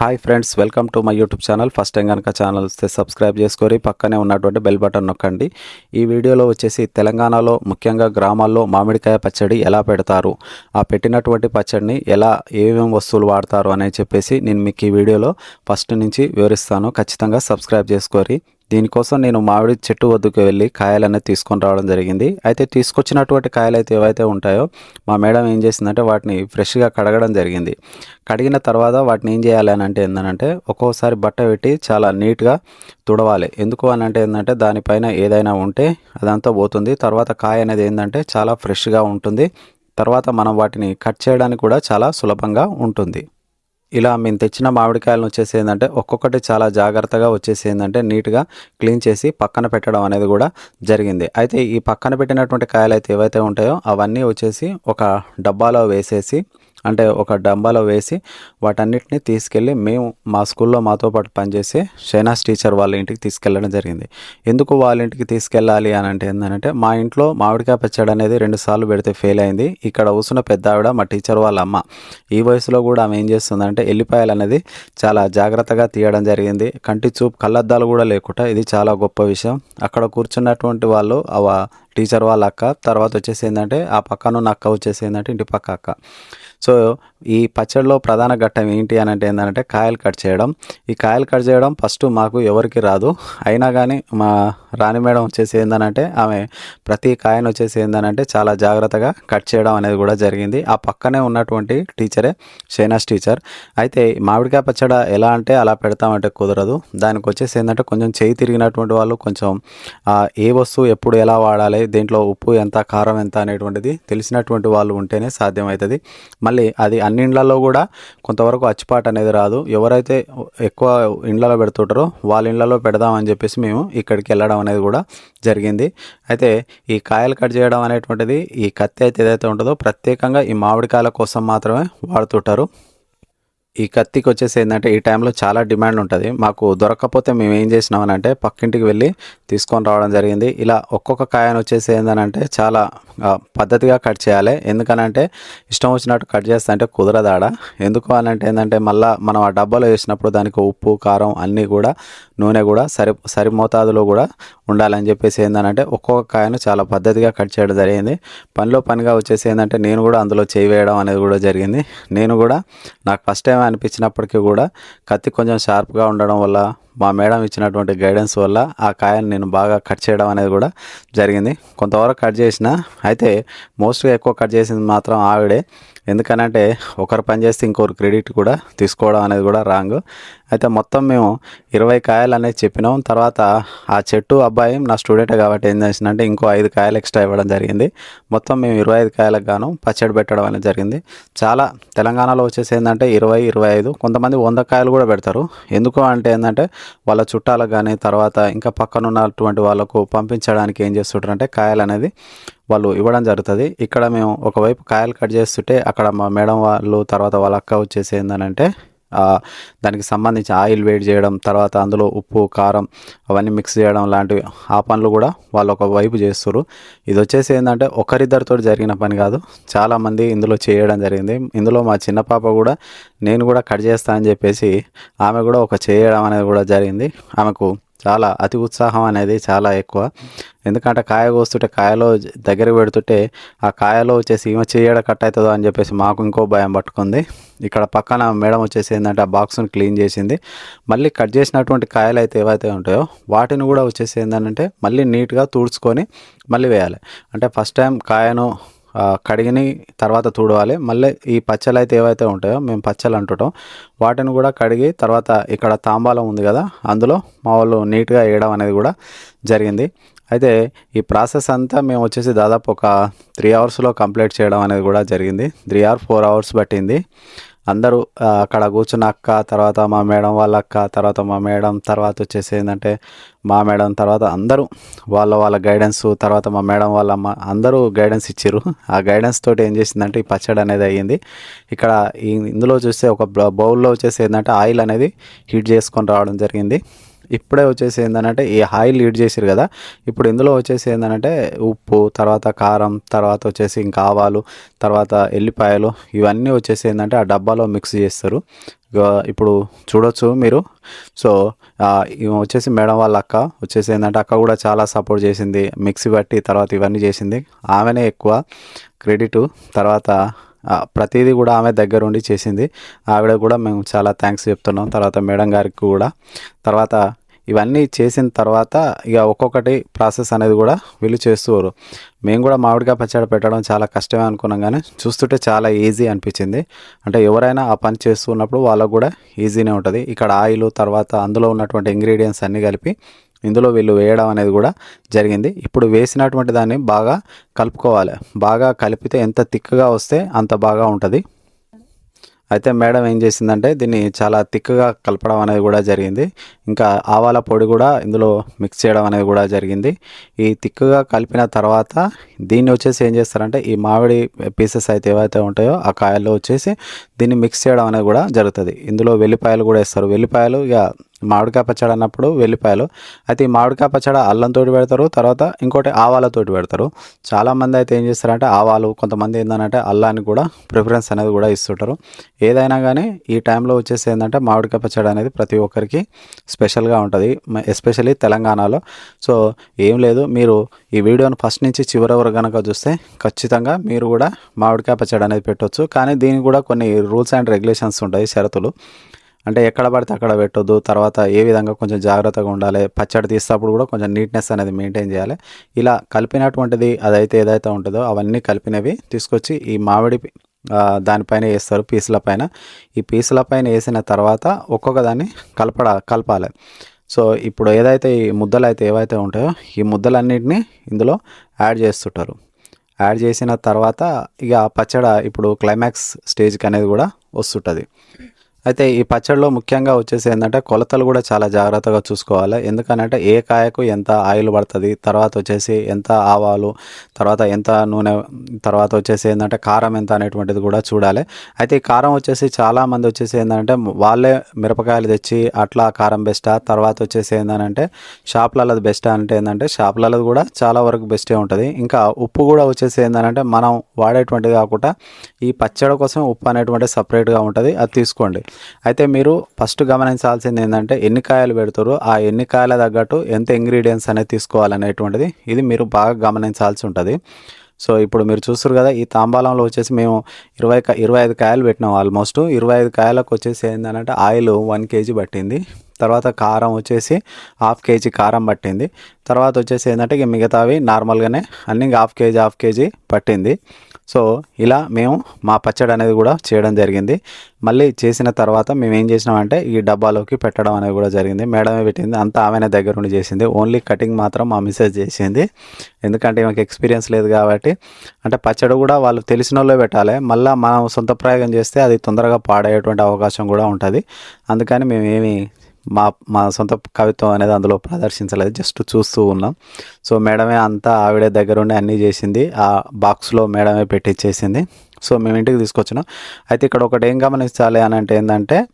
Hi friends welcome to my YouTube channel first time కనుక channel వస్తే subscribe చేసుకొని పక్కనే ఉన్నటువంటి బెల్ బటన్ నొక్కండి. ఈ వీడియోలో వచ్చేసి తెలంగాణలో ముఖ్యంగా గ్రామాల్లో మామిడికాయ పచ్చడి ఎలా పెడతారు? ఆ పెట్టినటువంటి పచ్చడిని ఎలా ఏమేమి వస్తువులు వాడతారు? అని చెప్పేసి నేను మీకు ఈ వీడియోలో ఫస్ట్ నుంచి వివరిస్తాను. ఖచ్చితంగా సబ్స్క్రైబ్ చేసుకోరి. దీనికోసం నేను మామిడి చెట్టు వద్దకు వెళ్ళి కాయలు అనేది తీసుకొని రావడం జరిగింది. అయితే తీసుకొచ్చినటువంటి కాయలు అయితే ఏవైతే ఉంటాయో మా మేడం ఏం చేసిందంటే వాటిని ఫ్రెష్గా కడగడం జరిగింది. కడిగిన తర్వాత వాటిని ఏం చేయాలి అని అంటే ఏంటంటే ఒక్కోసారి బట్ట పెట్టి చాలా నీట్గా తుడవాలి. ఎందుకు అని అంటే ఏంటంటే దానిపైన ఏదైనా ఉంటే అదంతా పోతుంది. తర్వాత కాయ అనేది ఏంటంటే చాలా ఫ్రెష్గా ఉంటుంది. తర్వాత మనం వాటిని కట్ చేయడానికి కూడా చాలా సులభంగా ఉంటుంది. ఇలా మేము తెచ్చిన మామిడికాయలను వచ్చేసి ఏంటంటే ఒక్కొక్కటి చాలా జాగ్రత్తగా వచ్చేసి ఏంటంటే నీట్గా క్లీన్ చేసి పక్కన పెట్టడం అనేది కూడా జరిగింది. అయితే ఈ పక్కన పెట్టినటువంటి కాయలు అయితే ఏవైతే ఉంటాయో అవన్నీ వచ్చేసి ఒక డబ్బాలో వేసేసి అంటే ఒక డబ్బాలో వేసి వాటన్నిటిని తీసుకెళ్ళి మేము మా స్కూల్లో మాతో పాటు పనిచేసే షైనాస్ టీచర్ వాళ్ళ ఇంటికి తీసుకెళ్ళడం జరిగింది. ఎందుకు వాళ్ళ ఇంటికి తీసుకెళ్ళాలి అని అంటే ఏంటంటే మా ఇంట్లో మామిడికాయ పచ్చడి అనేది రెండు సార్లు పెడితే ఫెయిల్ అయింది. ఇక్కడ కూర్చున్న పెద్ద ఆవిడ మా టీచర్ వాళ్ళ అమ్మ. ఈ వయసులో కూడా ఆమె ఏం చేస్తుందంటే ఎల్లిపాయలు అనేది చాలా జాగ్రత్తగా తీయడం జరిగింది. కంటి చూపు కళ్ళద్దాలు కూడా లేకుండా ఇది చాలా గొప్ప విషయం. అక్కడ కూర్చున్నటువంటి వాళ్ళు అవ టీచర్ వాళ్ళ అక్క తర్వాత వచ్చేసి ఏంటంటే ఆ పక్కన ఉన్న అక్క వచ్చేసి ఏంటంటే ఇంటి పక్క అక్క. సో ఈ పచ్చడిలో ప్రధాన ఘట్టం ఏంటి అని అంటే ఏంటంటే కాయలు కట్ చేయడం. ఈ కాయలు కట్ చేయడం ఫస్ట్ మాకు ఎవరికి రాదు. అయినా కానీ మా రాణి మేడం వచ్చేసి ఏందనంటే ఆమె ప్రతి కాయను వచ్చేసి ఏందనంటే చాలా జాగ్రత్తగా కట్ చేయడం అనేది కూడా జరిగింది. ఆ పక్కనే ఉన్నటువంటి టీచరే షైనాస్ టీచర్. అయితే మామిడికాయ పచ్చడి ఎలా అంటే అలా పెడతామంటే కుదరదు. దానికి వచ్చేసి ఏంటంటే కొంచెం చేయి తిరిగినటువంటి వాళ్ళు కొంచెం ఏ వస్తువు ఎప్పుడు ఎలా వాడాలి దేంట్లో ఉప్పు ఎంత కారం ఎంత అనేటువంటిది తెలిసినటువంటి వాళ్ళు ఉంటేనే సాధ్యమవుతుంది. మళ్ళీ అది అన్ని ఇండ్లలో కూడా కొంతవరకు అచ్చిపాటు అనేది రాదు. ఎవరైతే ఎక్కువ ఇండ్లలో పెడుతుంటారో వాళ్ళ ఇండ్లలో పెడదామని చెప్పేసి మేము ఇక్కడికి వెళ్ళడం అనేది కూడా జరిగింది. అయితే ఈ కాయలు కట్ చేయడం అనేటువంటిది ఈ కత్తి అయితే ఏదైతే ఉంటుందో ప్రత్యేకంగా ఈ మామిడికాయల కోసం మాత్రమే వాడుతుంటారు. ఈ కత్తికి వచ్చేసి ఏంటంటే ఈ టైంలో చాలా డిమాండ్ ఉంటుంది. మాకు దొరకకపోతే మేము ఏం చేసినామని అంటే పక్కింటికి వెళ్ళి తీసుకొని రావడం జరిగింది. ఇలా ఒక్కొక్క కాయను వచ్చేసి ఏంటంటే చాలా పద్ధతిగా కట్ చేయాలి. ఎందుకనంటే ఇష్టం వచ్చినట్టు కట్ చేస్తా అంటే కుదరదాడ. ఎందుకు అని అంటే ఏంటంటే మళ్ళీ మనం ఆ డబ్బాలో వేసినప్పుడు దానికి ఉప్పు కారం అన్నీ కూడా నూనె కూడా సరి సరి మోతాదులో కూడా ఉండాలని చెప్పేసి ఏంటంటే ఒక్కొక్క కాయను చాలా పద్ధతిగా కట్ చేయడం జరిగింది. పనిలో పనిగా వచ్చేసి ఏంటంటే నేను కూడా అందులో చేయి వేయడం అనేది కూడా జరిగింది. నేను కూడా నాకు ఫస్ట్ టైం అనిపించినప్పటికీ కూడా కత్తి కొంచెం షార్ప్గా ఉండడం వల్ల మా మేడం ఇచ్చినటువంటి గైడెన్స్ వల్ల ఆ కాయను నేను బాగా కట్ చేయడం అనేది కూడా జరిగింది. కొంతవరకు కట్ చేసిన అయితే మోస్ట్గా ఎక్కువ కట్ చేసింది మాత్రం ఆవిడే. ఎందుకనంటే ఒకరు పని చేస్తే ఇంకొకరు క్రెడిట్ కూడా తీసుకోవడం అనేది కూడా రాంగ్. అయితే మొత్తం మేము ఇరవై కాయలు అనేది చెప్పినాం. తర్వాత ఆ చెట్టు అబ్బాయి నా స్టూడెంట్ కాబట్టి ఏం చేసిందంటే ఇంకో ఐదు కాయలు ఎక్స్ట్రా ఇవ్వడం జరిగింది. మొత్తం మేము ఇరవై ఐదు కాయలకు గాను పచ్చడి పెట్టడం అనేది జరిగింది. చాలా తెలంగాణలో వచ్చేసి ఏంటంటే ఇరవై ఇరవై ఐదు కొంతమంది వంద కాయలు కూడా పెడతారు. ఎందుకు అంటే ఏంటంటే వాళ్ళ చుట్టాలకు కానీ తర్వాత ఇంకా పక్కన ఉన్నటువంటి వాళ్ళకు పంపించడానికి ఏం చేస్తుంటారు అంటే కాయలు అనేది వాళ్ళు ఇవ్వడం జరుగుతుంది. ఇక్కడ మేము ఒకవైపు కాయలు కట్ చేస్తుంటే అక్కడ మా మేడం వాళ్ళు తర్వాత వాళ్ళ అక్క వచ్చేసి ఏంటంటే దానికి సంబంధించి ఆయిల్ వేడి చేయడం తర్వాత అందులో ఉప్పు కారం అవన్నీ మిక్స్ చేయడం లాంటివి ఆ పనులు కూడా వాళ్ళు ఒక వైపు చేస్తారు ఇది వచ్చేసి ఏంటంటే ఒకరిద్దరితో జరిగిన పని కాదు. చాలామంది ఇందులో చేయడం జరిగింది. ఇందులో మా చిన్న పాప కూడా నేను కూడా కట్ చేస్తా అని చెప్పేసి ఆమె కూడా ఒక చేయడం అనేది కూడా జరిగింది. ఆమెకు చాలా అతి ఉత్సాహం అనేది చాలా ఎక్కువ. ఎందుకంటే కాయ కోస్తుంటే కాయలో దగ్గర పెడుతుంటే ఆ కాయలో వచ్చేసి ఈమె చేయడ కట్ అవుతుందో అని చెప్పేసి మాకు ఇంకో భయం పట్టుకుంది. ఇక్కడ పక్కన మేడం వచ్చేసి ఏంటంటే ఆ బాక్స్ని క్లీన్ చేసింది. మళ్ళీ కట్ చేసినటువంటి కాయలు అయితే ఏవైతే ఉంటాయో వాటిని కూడా వచ్చేసి ఏంటంటే మళ్ళీ నీట్గా తుడుచుకొని మళ్ళీ వేయాలి. అంటే ఫస్ట్ టైం కాయను కడిగిని తర్వాత తుడవాలి. మళ్ళీ ఈ పచ్చలు అయితే ఏవైతే ఉంటాయో మేము పచ్చలు అంటుంటాం. వాటిని కూడా కడిగి తర్వాత ఇక్కడ తాంబాలం ఉంది కదా అందులో మా వాళ్ళు నీట్గా వేయడం అనేది కూడా జరిగింది. అయితే ఈ ప్రాసెస్ అంతా మేము వచ్చేసి దాదాపు ఒక త్రీ అవర్స్లో కంప్లీట్ చేయడం అనేది కూడా జరిగింది. త్రీ ఆర్ ఫోర్ అవర్స్ పట్టింది. అందరూ అక్కడ కూర్చున్న అక్క తర్వాత మా మేడం వాళ్ళ అక్క తర్వాత మా మేడం తర్వాత వచ్చేసి ఏంటంటే మా మేడం తర్వాత అందరూ వాళ్ళ వాళ్ళ గైడెన్స్ తర్వాత మా మేడం వాళ్ళ అమ్మ అందరూ గైడెన్స్ ఇచ్చారు ఆ గైడెన్స్ తోటి ఏం చేసిందంటే ఈ పచ్చడి అనేది అయ్యింది. ఇక్కడ ఇందులో చూస్తే ఒక బౌల్లో వచ్చేసి ఏంటంటే ఆయిల్ అనేది హీట్ చేసుకొని రావడం జరిగింది. ఇప్పుడే వచ్చేసి ఏంటంటే ఈ ఆయిల్ లీడ్ చేసారు కదా ఇప్పుడు ఇందులో వచ్చేసి ఏంటంటే ఉప్పు తర్వాత కారం తర్వాత వచ్చేసి ఇంకా ఆవాలు తర్వాత ఎల్లిపాయలు ఇవన్నీ వచ్చేసి ఏంటంటే ఆ డబ్బాలో మిక్స్ చేస్తారు. ఇప్పుడు చూడొచ్చు మీరు. సో వచ్చేసి మేడం వాళ్ళ అక్క వచ్చేసి ఏంటంటే అక్క కూడా చాలా సపోర్ట్ చేసింది మిక్సీ బట్టి తర్వాత ఇవన్నీ చేసింది. ఆమెనే ఎక్కువ క్రెడిట్ తర్వాత ప్రతిదీ కూడా ఆమె దగ్గర ఉండి చేసింది. ఆవిడ కూడా మేము చాలా థ్యాంక్స్ చెప్తున్నాం తర్వాత మేడం గారికి కూడా. తర్వాత ఇవన్నీ చేసిన తర్వాత ఇక ఒక్కొక్కటి ప్రాసెస్ అనేది కూడా వీళ్ళు చేస్తున్నారు. మేము కూడా మామిడికాయ పచ్చడి పెట్టడం చాలా కష్టమే అనుకున్నాం కానీ చూస్తుంటే చాలా ఈజీ అనిపించింది. అంటే ఎవరైనా ఆ పని చేస్తున్నప్పుడు వాళ్ళకు కూడా ఈజీనే ఉంటుంది. ఇక్కడ ఆయిల్ తర్వాత అందులో ఉన్నటువంటి ఇంగ్రీడియంట్స్ అన్నీ కలిపి ఇందులో వీళ్ళు వేయడం అనేది కూడా జరిగింది. ఇప్పుడు వేసినటువంటి దాన్ని బాగా కలుపుకోవాలి. బాగా కలిపితే ఎంత థిక్గా వస్తే అంత బాగా ఉంటుంది. అయితే మేడం ఏం చేసిందంటే దీన్ని చాలా థిక్గా కలపడం అనేది కూడా జరిగింది. ఇంకా ఆవాల పొడి కూడా ఇందులో మిక్స్ చేయడం అనేది కూడా జరిగింది. ఈ థిక్గా కలిపిన తర్వాత దీన్ని వచ్చేసి ఏం చేస్తారంటే ఈ మామిడి పీసెస్ అయితే ఏవైతే ఉంటాయో ఆ కాయల్లో వచ్చేసి దీన్ని మిక్స్ చేయడం అనేది కూడా జరుగుతుంది. ఇందులో వెల్లిపాయలు కూడా వేస్తారు. వెల్లిపాయలు ఇక మామిడికాయ పచ్చడి అన్నప్పుడు వెల్లిపాయలు. అయితే ఈ మామిడికాయ పచ్చడి అల్లంతో పెడతారు తర్వాత ఇంకోటి ఆవాలతోటి పెడతారు. చాలామంది అయితే ఏం చేస్తారంటే ఆవాలు కొంతమంది ఏంటంటే అల్లానికి కూడా ప్రిఫరెన్స్ అనేది కూడా ఇస్తుంటారు. ఏదైనా కానీ ఈ టైంలో వచ్చేసి ఏంటంటే మామిడికాయ పచ్చడి అనేది ప్రతి ఒక్కరికి స్పెషల్గా ఉంటుంది ఎస్పెషల్లీ తెలంగాణలో. సో ఏం లేదు మీరు ఈ వీడియోని ఫస్ట్ నుంచి చివరి వరకు కనుక చూస్తే ఖచ్చితంగా మీరు కూడా మామిడికాయ పచ్చడి అనేది పెట్టవచ్చు కానీ దీనికి కూడా కొన్ని రూల్స్ అండ్ రెగ్యులేషన్స్ ఉంటాయి షరతులు. అంటే ఎక్కడ పడితే అక్కడ పెట్టొద్దు. తర్వాత ఏ విధంగా కొంచెం జాగ్రత్తగా ఉండాలి. పచ్చడి తీసేటప్పుడు కూడా కొంచెం నీట్నెస్ అనేది మెయింటైన్ చేయాలి. ఇలా కలిపినటువంటిది అదైతే ఏదైతే ఉంటుందో అవన్నీ కలిపినవి తీసుకొచ్చి ఈ మామిడి దానిపైన వేస్తారు పీసుల పైన. ఈ పీసుల పైన వేసిన తర్వాత ఒక్కొక్క దాన్ని కలపడ కలపాలి. సో ఇప్పుడు ఏదైతే ఈ ముద్దలు అయితే ఏవైతే ఉంటాయో ఈ ముద్దలన్నింటినీ ఇందులో యాడ్ చేస్తుంటారు. యాడ్ చేసిన తర్వాత ఇక పచ్చడ ఇప్పుడు క్లైమాక్స్ స్టేజ్కి అనేది కూడా వస్తుంటుంది. అయితే ఈ పచ్చడిలో ముఖ్యంగా వచ్చేసి ఏంటంటే కొలతలు కూడా చాలా జాగ్రత్తగా చూసుకోవాలి. ఎందుకనంటే ఏ కాయకు ఎంత ఆయిల్ పడుతుంది తర్వాత వచ్చేసి ఎంత ఆవాలు తర్వాత ఎంత నూనె తర్వాత వచ్చేసి ఏంటంటే కారం ఎంత అనేటువంటిది కూడా చూడాలి. అయితే ఈ కారం వచ్చేసి చాలా మంది వచ్చేసి ఏంటంటే వాళ్ళే మిరపకాయలు తెచ్చి అట్లా కారం బెస్టా తర్వాత వచ్చేసి ఏంటంటే షాప్లలో బెస్టా అంటే ఏంటంటే షాప్లలో కూడా చాలా వరకు బెస్టే ఉంటుంది. ఇంకా ఉప్పు కూడా వచ్చేసి ఏంటంటే మనం వాడేటువంటిది కాకుండా ఈ పచ్చడి కోసం ఉప్పు అనేటువంటి సపరేట్గా ఉంటుంది. అది తీసుకోండి. అయితే మీరు ఫస్ట్ గమనించాల్సింది ఏంటంటే ఎన్ని కాయలు పెడతారో ఆ ఎన్ని కాయల తగ్గట్టు ఎంత ఇంగ్రీడియంట్స్ అనేది తీసుకోవాలనేటువంటిది ఇది మీరు బాగా గమనించాల్సి ఉంటుంది. సో ఇప్పుడు మీరు చూస్తారు కదా ఈ తాంబాలంలో వచ్చేసి మేము ఇరవై ఇరవై ఐదు కాయలు పెట్టినాం ఆల్మోస్ట్ ఇరవై ఐదు కాయలకు వచ్చేసి ఏంటంటే ఆయిల్ వన్ కేజీ పట్టింది. తర్వాత కారం వచ్చేసి హాఫ్ కేజీ కారం పట్టింది. తర్వాత వచ్చేసి ఏంటంటే ఇక మిగతావి నార్మల్గానే అన్ని హాఫ్ కేజీ హాఫ్ కేజీ పట్టింది. సో ఇలా మేము మా పచ్చడి అనేది కూడా చేయడం జరిగింది. మళ్ళీ చేసిన తర్వాత మేము ఏం చేసినామంటే ఈ డబ్బాలోకి పెట్టడం అనేది కూడా జరిగింది. మేడమే పెట్టింది. అంతా ఆమెనే దగ్గర ఉండి చేసింది. ఓన్లీ కటింగ్ మాత్రం మా మిస్సెస్ చేసింది. ఎందుకంటే మాకు ఎక్స్పీరియన్స్ లేదు కాబట్టి. అంటే పచ్చడి కూడా వాళ్ళు తెలిసిన వాళ్ళే పెట్టాలి. మళ్ళీ మనం సొంత ప్రయోగం చేస్తే అది తొందరగా పాడయ్యేటువంటి అవకాశం కూడా ఉంటుంది. అందుకని మేము ఏమి మా మా సొంత కవిత్వం అనేది అందులో ప్రదర్శించలేదు జస్ట్ చూస్తూ ఉన్నాం. సో మేడమే అంతా ఆవిడే దగ్గరుండి అన్నీ చేసింది. ఆ బాక్స్లో మేడమే పెట్టించేసింది సో మేము ఇంటికి తీసుకొచ్చినాం. అయితే ఇక్కడ ఒకటి ఏం గమనించాలి అని అంటే ఏంటంటే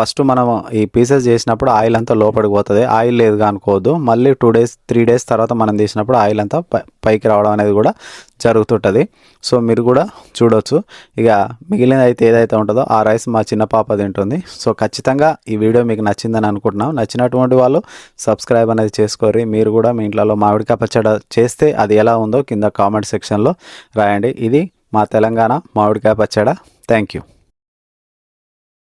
ఫస్ట్ మనం ఈ పీసెస్ చేసినప్పుడు ఆయిల్ అంతా లోపలికి పోతుంది. ఆయిల్ లేదుగా అనుకోవద్దు. మళ్ళీ టూ డేస్ త్రీ డేస్ తర్వాత మనం తీసినప్పుడు ఆయిల్ అంతా పై- పైకి రావడం అనేది కూడా జరుగుతుంటుంది. సో మీరు కూడా చూడొచ్చు. ఇక మిగిలిన అయితే ఏదైతే ఉంటుందో ఆ రైస్ మా చిన్న పాప తింటుంది. సో ఖచ్చితంగా ఈ వీడియో మీకు నచ్చిందని అనుకుంటున్నాం. నచ్చినటువంటి వాళ్ళు సబ్స్క్రైబ్ అనేది చేసుకోరి మీరు కూడా మీ ఇంట్లో మామిడికాయ పచ్చడి చేస్తే అది ఎలా ఉందో కింద కామెంట్ సెక్షన్లో రాయండి. ఇది మా తెలంగాణ మామిడికాయ పచ్చడ. Thank you